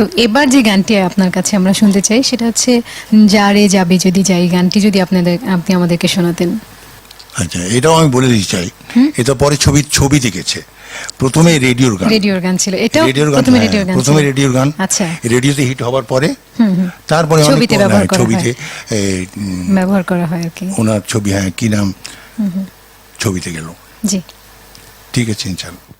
তো এবার যে গানটি আপনার কাছে আমরা শুনতে চাই সেটা হচ্ছে যারে যাবে যদি যাই গানটি যদি আপনাদের আপনি আমাদেরকে শোনাতেন। আচ্ছা এটাও আমি বলে দিতে চাই। এটা পরে ছবি ছবি দেখেছে। প্রথমে রেডিওর গান। রেডিওর গান ছিল। এটাও রেডিওর গান প্রথমে হ্যাঁ, রেডিওর গান আচ্ছা। রেডিওতে হিট হওয়ার পরে। তারপরে ছবিতে হ্যাঁ, ব্যবহার করা ছবিতে ব্যবহার করা হয় আর কি। ওনার ছবি হ্যাঁ কি নাম? ছবিতে গেল। জি। ঠিক আছে ইনশাল্লাহ।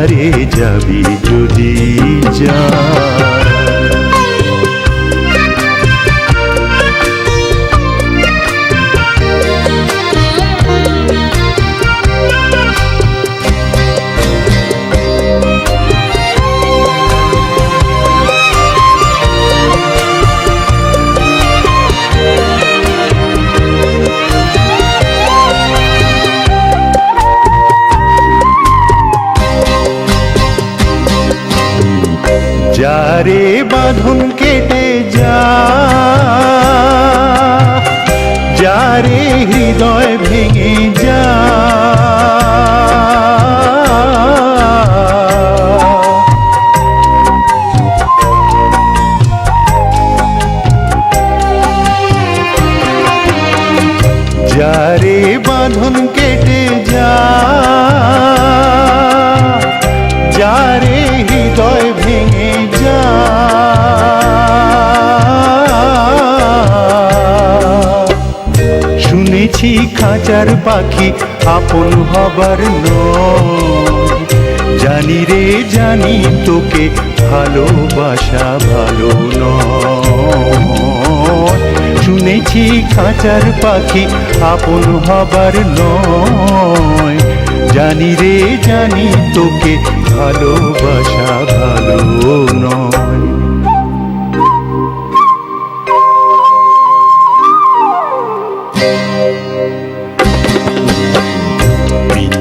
যারে যাবি যদি যা। যারে বাঁধন কেটে যা যারে হৃদয় ভেঙে যা যারে বাঁধন কেটে শুনেছি খাঁচার পাখি, আপন হবার নয়। জানি রে, জানি তোকে ভালোবাসা ভালো নয়। শুনেছি খাঁচার পাখি, আপন হবার নয়। জানি রে, জানি তোকে ভালোবাসা ভালো নয়।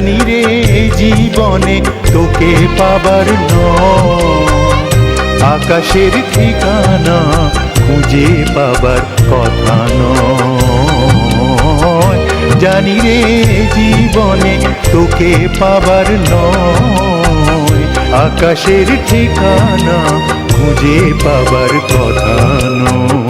জানি রে জীবনে তোকে পাবার ন আকাশের ঠিকানা খুঁজে পাবার কথা নয়। জানি রে জীবনে তোকে পাবার নয়। আকাশের ঠিকানা খুঁজে পাবার কথা নয়।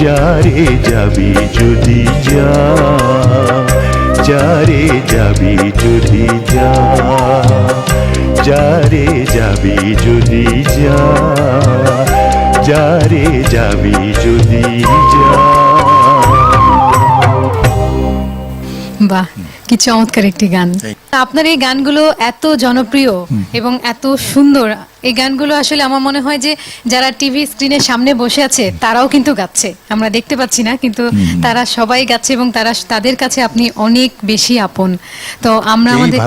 যারে যাবি যদি যা যারে যাবি যদি যা যারে যাবি যদি যা যারে যাবি যদি যা। বাহ কি চমৎকার একটি গান। আপনার এই গানগুলো এত জনপ্রিয় এবং এত সুন্দর। এই গানগুলো আসলে আমার মনে হয় যে যারা টিভি স্ক্রিনের সামনে বসে আছে তারাও কিন্তু গাচ্ছে। আমরা দেখতে পাচ্ছি না কিন্তু তারা সবাই গাচ্ছে এবং তারা তাদের কাছে আপনি অনেক বেশি আপন। তো আমরা আমাদের